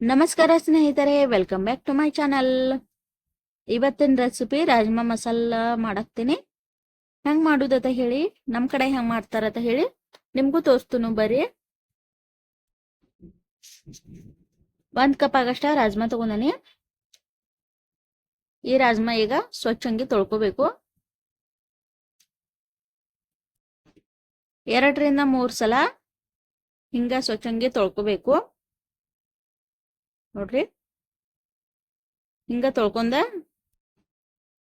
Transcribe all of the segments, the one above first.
ನಮಸ್ಕಾರ ಸ್ನೇಹಿತರೆ welcome back to my channel ಇವತ್ತಿನ ರೆಸಿಪಿ ರಾಜ್ಮಾ ಮಸಾಲ ಮಾಡಾಕ್ತೀನಿ. ಹೆಂಗ್ ಮಾಡುದತ ಹೇಳಿ, ನಮ್ ಕಡೆ ಹೆಂಗ್ ಮಾಡ್ತಾರತ ಹೇಳಿ ನಿಮ್ಗೂ ತೋರಿಸ್ತೀನಿ ಬರ್ರಿ. ಒಂದ್ ಕಪ್ ಆಗಷ್ಟ ರಾಜ್ಮಾ ತಗೊಂಡನಿ. ಈ ರಾಜ್ಮಾ ಈಗ ಸ್ವಚ್ಛಂಗಿ ತೊಳ್ಕೋಬೇಕು. ಎರಡರಿಂದ ಮೂರ್ ಸಲ ಹಿಂಗ ಸ್ವಚ್ಛಂಗಿ ತೊಳ್ಕೊಬೇಕು. ನೋಡ್ರಿ. ಹಿಂಗ ತೊಳ್ಕೊಂಡ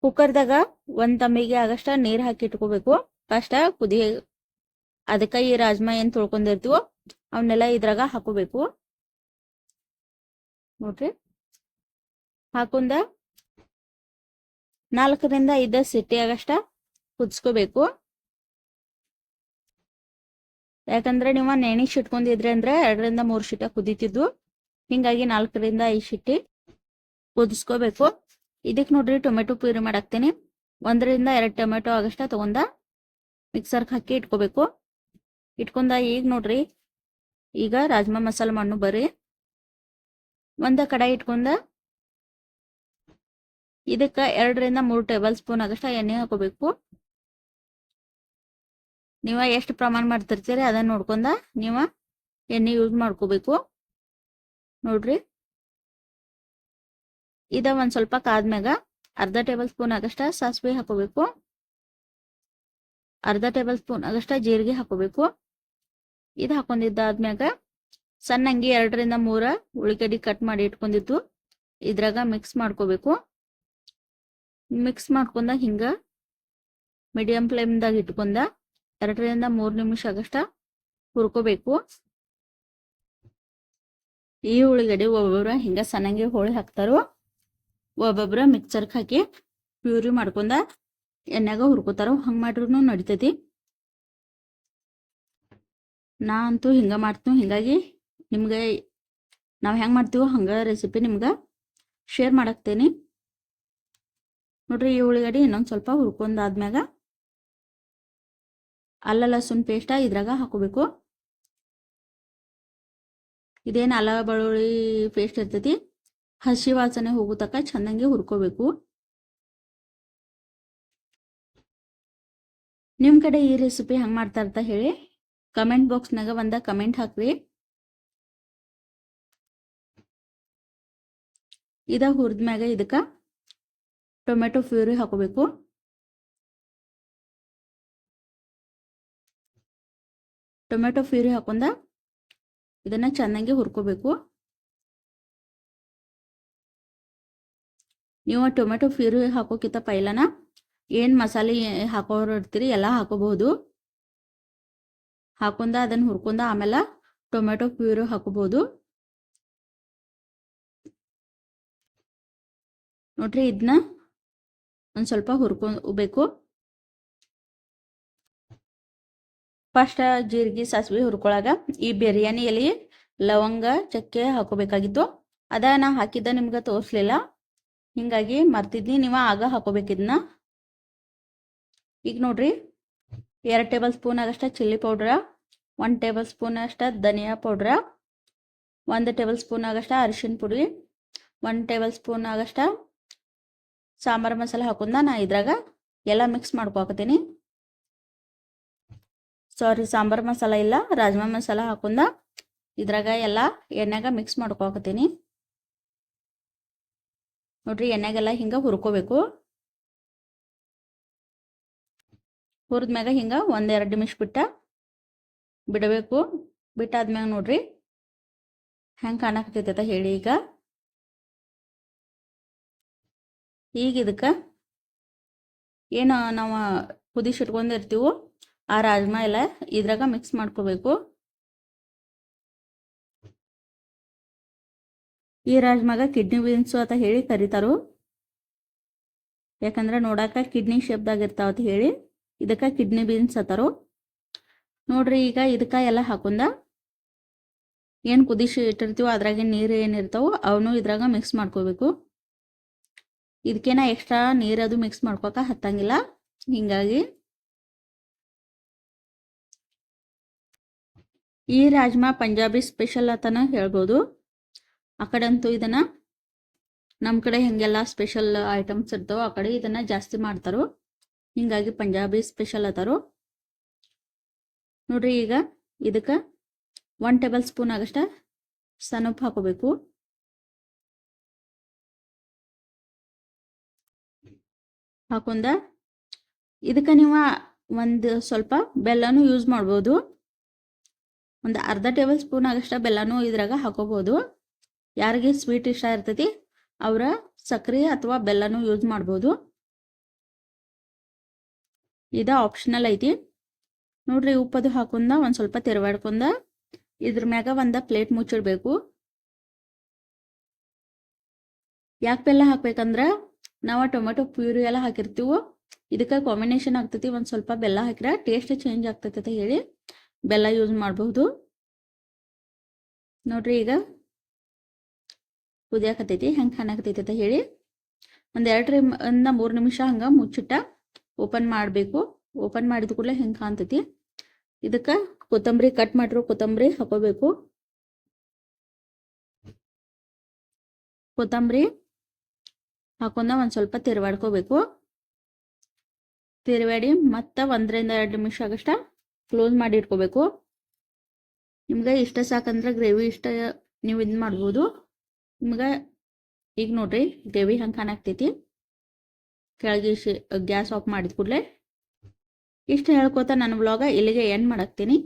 ಕುಕ್ಕರ್ದಾಗ ಒಂದ್ ತಂಬಿಗೆ ಆಗಷ್ಟ ನೀರ್ ಹಾಕಿ ಇಟ್ಕೋಬೇಕು. ಫಸ್ಟ್ ಕುದಿ ಅದಕ್ಕ ಈ ರಾಜ್ಮಾ ಏನ್ ತೊಳ್ಕೊಂಡಿರ್ತೀವೋ ಅವನ್ನೆಲ್ಲ ಇದ್ರಾಗ ಹಾಕೋಬೇಕು. ನೋಡ್ರಿ. ಹಾಕೊಂಡ ನಾಲ್ಕರಿಂದ ಐದ ಸಿಟ್ಟಿ ಆಗಷ್ಟ ಕುದಿಸ್ಕೋಬೇಕು. ಯಾಕಂದ್ರೆ ನೀವು ನೆಣಿಸ್ ಇಟ್ಕೊಂಡಿದ್ರಿ ಅಂದ್ರೆ ಎರಡರಿಂದ ಮೂರ್ ಶೀಟ ಕುದೀತಿದ್ವು ಹಿಂಗಾಗಿ ನಾಲ್ಕರಿಂದ ಐದು ಶಿಟ್ಟಿ ಕುದಿಸ್ಕೋಬೇಕು. ಇದಕ್ಕೆ ನೋಡ್ರಿ ಟೊಮೆಟೊ ಪ್ಯೂರಿ ಮಾಡಾಕ್ತೀನಿ. ಒಂದರಿಂದ ಎರಡು ಟೊಮೆಟೊ ಆಗಷ್ಟ ತಗೊಂಡ ಮಿಕ್ಸರ್ಗೆ ಹಾಕಿ ಇಟ್ಕೋಬೇಕು. ಇಟ್ಕೊಂಡ ಈಗ ನೋಡ್ರಿ, ಈಗ ರಾಜ್ಮಾ ಮಸಾಲ ಮಣ್ಣು ಬರ್ರಿ. ಒಂದ ಕಡಾಯಿ ಇಟ್ಕೊಂಡ ಇದಕ್ಕೆ ಎರಡರಿಂದ ಮೂರು ಟೇಬಲ್ ಸ್ಪೂನ್ ಆಗಷ್ಟ ಎಣ್ಣೆ ಹಾಕೋಬೇಕು. ನೀವ ಎಷ್ಟು ಪ್ರಮಾಣ ಮಾಡ್ತಿರ್ತೀರಿ ಅದನ್ನ ನೋಡ್ಕೊಂಡ ನೀವ ಎಣ್ಣೆ ಯೂಸ್ ಮಾಡ್ಕೋಬೇಕು. ನೋಡ್ರಿ. ಇದ ಒಂದ್ ಸ್ವಲ್ಪ ಕಾದ್ಮ್ಯಾಗ ಅರ್ಧ ಟೇಬಲ್ ಸ್ಪೂನ್ ಆಗಷ್ಟ ಸಾಸಿವೆ ಹಾಕೋಬೇಕು. ಅರ್ಧ ಟೇಬಲ್ ಸ್ಪೂನ್ ಆಗಷ್ಟ ಜೀರಿಗೆ ಹಾಕೋಬೇಕು. ಇದು ಹಾಕೊಂಡಿದ್ದಾದ್ಮ್ಯಾಗ ಸಣ್ಣಂಗಿ ಎರಡರಿಂದ ಮೂರ ಉಳ್ಳಿಗಡ್ಡಿ ಕಟ್ ಮಾಡಿ ಇಟ್ಕೊಂಡಿದ್ದು ಇದ್ರಾಗ ಮಿಕ್ಸ್ ಮಾಡ್ಕೋಬೇಕು. ಮಿಕ್ಸ್ ಮಾಡ್ಕೊಂಡ ಹಿಂಗ ಮೀಡಿಯಂ ಫ್ಲೇಮ್ದಾಗ ಇಟ್ಕೊಂಡ ಎರಡರಿಂದ ಮೂರ್ ನಿಮಿಷ ಆಗಷ್ಟ ಹುರ್ಕೋಬೇಕು. ಈ ಉಳ್ಳಾಗಡ್ಡಿ ಒಬ್ಬೊಬ್ರ ಹಿಂಗೆ ಸಣ್ಣಂಗೆ ಹೋಳಿ ಹಾಕ್ತಾರೋ, ಒಬ್ಬೊಬ್ರ ಮಿಕ್ಸರ್ಗೆ ಹಾಕಿ ಪ್ಯೂರಿ ಮಾಡ್ಕೊಂಡ ಎಣ್ಣೆಗ ಹುರ್ಕೋತಾರೋ, ಹಂಗೆ ಮಾಡ್ರೂ ನಡಿತೈತಿ. ನಾ ಅಂತೂ ಹಿಂಗೆ ಮಾಡ್ತೀನಿ, ಹಿಂಗಾಗಿ ನಿಮ್ಗೆ ನಾವು ಹೆಂಗೆ ಮಾಡ್ತೀವೋ ಹಂಗ ರೆಸಿಪಿ ನಿಮ್ಗೆ ಶೇರ್ ಮಾಡಾಕ್ತೇನೆ. ನೋಡ್ರಿ ಈ ಉಳ್ಳಿಗಡ್ಡಿ ಇನ್ನೊಂದು ಸ್ವಲ್ಪ ಹುರ್ಕೊಂಡಾದ್ಮ್ಯಾಗ ಅಲ್ಲ, ಲಸುನ್ ಪೇಸ್ಟ ಇದ್ರಾಗ ಹಾಕೋಬೇಕು. ಇದೇನು ಅಲ ಬೆಳ್ಳುಳ್ಳಿ ಪೇಸ್ಟ್ ಇರ್ತೈತಿ? ಹಸಿ ವಾಸನೆ ಹೋಗೋ ತಕ ಚಂದಂಗೆ ಹುರ್ಕೋಬೇಕು. ನಿಮ್ಮ ಕಡೆ ಈ ರೆಸಿಪಿ ಹೆಂಗೆ ಮಾಡ್ತಾರಂತ ಹೇಳಿ ಕಮೆಂಟ್ ಬಾಕ್ಸ್ನಾಗ ಒಂದ ಕಮೆಂಟ್ ಹಾಕ್ರಿ. ಇದ ಹುರಿದ್ಮ್ಯಾಗ ಇದಕ್ಕ ಟೊಮೆಟೊ ಫ್ಯೂರಿ ಹಾಕೋಬೇಕು. ಟೊಮೆಟೊ ಫ್ಯೂರಿ ಹಾಕೊಂಡ ಇದನ್ನ ಚೆನ್ನಾಗಿ ಹುರ್ಕೋಬೇಕು. ನೀವು ಟೊಮೆಟೊ ಪ್ಯೂರಿ ಹಾಕೋಕ್ಕಿಂತ ಪೈಲನ ಏನ್ ಮಸಾಲೆ ಹಾಕೋರು ಇರ್ತೀರಿ ಎಲ್ಲ ಹಾಕೋಬಹುದು. ಹಾಕೊಂಡ ಅದನ್ನ ಹುರ್ಕೊಂಡ ಆಮೇಲೆ ಟೊಮೆಟೊ ಪ್ಯೂರಿ ಹಾಕೋಬಹುದು. ನೋಡ್ರಿ ಇದನ್ನ ಒಂದ್ ಸ್ವಲ್ಪ ಹುರ್ಕೋಬೇಕು ಫಸ್ಟ್ ಜೀರಿಗೆ, ಸಾಸಿವೆ, ಹುರ್ಕೊಳಗ ಈ ಬಿರಿಯಾನಿ ಎಲೆ, ಲವಂಗ, ಚಕ್ಕೆ ಹಾಕೋಬೇಕಾಗಿತ್ತು. ಅದ ನಾ ಹಾಕಿದ್ದ ನಿಮ್ಗೆ ತೋರಿಸ್ಲಿಲ್ಲ. ಹಿಂಗಾಗಿ ಮರ್ತಿದ್ನಿ, ನೀವ ಆಗ ಹಾಕೋಬೇಕಿದ್ನ. ಈಗ ನೋಡ್ರಿ, ಎರಡು ಟೇಬಲ್ ಸ್ಪೂನ್ ಆಗಷ್ಟ ಚಿಲ್ಲಿ ಪೌಡ್ರ ಒನ್ ಟೇಬಲ್ ಸ್ಪೂನ್ ಅಷ್ಟ ಧನಿಯಾ ಪೌಡ್ರ, ಒಂದು ಟೇಬಲ್ ಸ್ಪೂನ್ ಆಗಷ್ಟ ಅರಿಶಿನ ಪುಡಿ ಒನ್ ಟೇಬಲ್ ಸ್ಪೂನ್ ಆಗಷ್ಟ ಸಾಂಬಾರು ಮಸಾಲೆ ಹಾಕೊಂಡ ನಾ ಇದ್ರಾಗ ಎಲ್ಲ ಮಿಕ್ಸ್ ಮಾಡ್ಕೊತೀನಿ ಸಾರಿ ಸಾಂಬಾರ್ ಮಸಾಲ ಇಲ್ಲ, ರಾಜ್ಮಾ ಮಸಾಲ ಹಾಕೊಂಡ ಇದ್ರಾಗ ಎಲ್ಲ ಎಣ್ಣೆಗ ಮಿಕ್ಸ್ ಮಾಡ್ಕೊಕತ್ತೀನಿ. ನೋಡ್ರಿ ಎಣ್ಣೆಗೆಲ್ಲ ಹಿಂಗ ಹುರ್ಕೋಬೇಕು. ಹುರಿದ್ಮ್ಯಾಗ ಹಿಂಗ ಒಂದೆರಡು ನಿಮಿಷ ಬಿಟ್ಟ ಬಿಡಬೇಕು. ಬಿಟ್ಟಾದ್ಮ್ಯಾಗ ನೋಡ್ರಿ ಹೆಂಗೆ ಕಾಣಕತ್ತೈತೆ ಹೇಳಿ ಈಗ. ಈಗ ಇದಕ್ಕೆ ಏನು ನಾವು ಕುದಿಸಿಟ್ಕೊಂಡಿರ್ತೀವೋ ಆ ರಾಜ್ಮಾ ಎಲ್ಲ ಇದ್ರಾಗ ಮಿಕ್ಸ್ ಮಾಡ್ಕೋಬೇಕು. ಈ ರಾಜ್ಮಾಗ ಕಿಡ್ನಿ ಬೀನ್ಸು ಅಂತ ಹೇಳಿ ಕರೀತಾರು. ಯಾಕಂದ್ರೆ ನೋಡಾಕ ಕಿಡ್ನಿ ಶೇಪ್ದಾಗ ಇರ್ತಾವ ಅಂತ ಹೇಳಿ ಇದಕ್ಕ ಕಿಡ್ನಿ ಬೀನ್ಸ್ ಅತ್ತಾರು ನೋಡ್ರಿ ಈಗ ಇದಕ್ಕ ಎಲ್ಲ ಹಾಕೊಂಡ ಏನು ಕುದಿಸಿ ಇಟ್ಟಿರ್ತೀವೋ ಅದ್ರಾಗ ನೀರು ಏನಿರ್ತಾವೋ ಅವನು ಇದ್ರಾಗ ಮಿಕ್ಸ್ ಮಾಡ್ಕೋಬೇಕು. ಇದಕ್ಕೇನ ಎಕ್ಸ್ಟ್ರಾ ನೀರದು ಮಿಕ್ಸ್ ಮಾಡ್ಕೋಕ ಹತ್ತಂಗಿಲ್ಲ. ಹಿಂಗಾಗಿ ಈ ರಾಜ್ಮಾ ಪಂಜಾಬಿ ಸ್ಪೆಷಲ್ ಅಂತಾನೆ ಹೇಳ್ಬೋದು. ಆ ಕಡೆ ಅಂತೂ ಇದನ್ನು ನಮ್ಮ ಕಡೆ ಹೆಂಗೆಲ್ಲ ಸ್ಪೆಷಲ್ ಐಟಮ್ಸ್ ಇರ್ತಾವೋ ಆ ಕಡೆ ಇದನ್ನು ಜಾಸ್ತಿ ಮಾಡ್ತಾರೋ, ಹಿಂಗಾಗಿ ಪಂಜಾಬಿ ಸ್ಪೆಷಲ್ ಅತಾರು ನೋಡ್ರಿ ಈಗ ಇದಕ್ಕೆ ಒನ್ ಟೇಬಲ್ ಸ್ಪೂನ್ ಆಗಷ್ಟ ಉಪ್ಪು ಹಾಕೋಬೇಕು. ಹಾಕೊಂಡ ಇದಕ್ಕೆ ನೀವು ಒಂದು ಸ್ವಲ್ಪ ಬೆಲ್ಲನೂ ಯೂಸ್ ಮಾಡ್ಬೋದು. ಒಂದು ಅರ್ಧ ಟೇಬಲ್ ಸ್ಪೂನ್ ಆಗಷ್ಟ ಬೆಲ್ಲನೂ ಇದ್ರಾಗ ಹಾಕೋಬೋದು. ಯಾರಿಗೆ ಸ್ವೀಟ್ ಇಷ್ಟ ಇರ್ತೈತಿ, ಅವರ ಸಕ್ಕರೆ ಅಥವಾ ಬೆಲ್ಲನೂ ಯೂಸ್ ಮಾಡ್ಬೋದು. ಇದು ಆಪ್ಷನಲ್ ಐತಿ. ನೋಡ್ರಿ, ಉಪ್ಪದು ಹಾಕೊಂಡ ಒಂದು ಸ್ವಲ್ಪ ತೆರವಾಡ್ಕೊಂಡ ಇದ್ರ ಮ್ಯಾಗ ಒಂದು ಪ್ಲೇಟ್ ಮುಚ್ಚಿಡ್ಬೇಕು. ಯಾಕೆ ಬೆಲ್ಲ ಹಾಕ್ಬೇಕಂದ್ರೆ, ನಾವು ಟೊಮೆಟೊ ಪ್ಯೂರಿ ಎಲ್ಲ ಹಾಕಿರ್ತೀವೋ, ಇದಕ್ಕೆ ಕಾಂಬಿನೇಷನ್ ಆಗ್ತೈತಿ, ಒಂದು ಸ್ವಲ್ಪ ಬೆಲ್ಲ ಹಾಕಿರ ಟೇಸ್ಟ್ ಚೇಂಜ್ ಆಗ್ತೈತಿ ಅಂತ ಹೇಳಿ. ಬೆಲ್ಲ ಯೂಸ್ ಮಾಡಬಹುದು ನೋಡ್ರಿ ಈಗ ಕುದಿಯಾಕತೈತಿ ಹೆಂಗೆ ಕಾಣಾಕತೈತಿ ಅಂತ ಹೇಳಿ. ಒಂದು ಎರಡರಿಂದ ಮೂರು ನಿಮಿಷ ಹಂಗ ಮುಚ್ಚಿಟ್ಟ ಓಪನ್ ಮಾಡಬೇಕು. ಓಪನ್ ಮಾಡಿದ ಕೂಡಲೇ ಹೆಂಗೆ ಕಾಣ್ತೈತಿ. ಇದಕ್ಕ ಕೊತ್ತಂಬರಿ ಕಟ್ ಮಾಡಿರೋ, ಕೊತ್ತಂಬರಿ ಹಾಕೋಬೇಕು. ಕೊತ್ತಂಬರಿ ಹಾಕೊಂಡ ಒಂದು ಸ್ವಲ್ಪ ತಿರುವಾಡ್ಕೋಬೇಕು. ತಿರುವಾಡಿ ಮತ್ತೆ ಒಂದರಿಂದ ಎರಡು ನಿಮಿಷ ಆಗಷ್ಟ ಕ್ಲೋಸ್ ಮಾಡಿ ಇಟ್ಕೋಬೇಕು. ನಿಮ್ಗೆ ಇಷ್ಟ ಸಾಕಂದ್ರೆ ಗ್ರೇವಿ ಇಷ್ಟ, ನೀವು ಇದು ಮಾಡ್ಬೋದು. ನಿಮ್ಗೆ ಈಗ ನೋಡ್ರಿ, ಗ್ರೇವಿ ಹಂಗೆ ಕಾಣಾಕ್ತೈತಿ ಕೆಳಗೆ ಗ್ಯಾಸ್ ಆಫ್ ಮಾಡಿದ ಕೂಡಲೇ. ಇಷ್ಟು ಹೇಳ್ಕೊತ ನನ್ನ ವ್ಲಾಗ ಇಲ್ಲಿಗೆ ಎಂಡ್ ಮಾಡಾಕ್ತೀನಿ.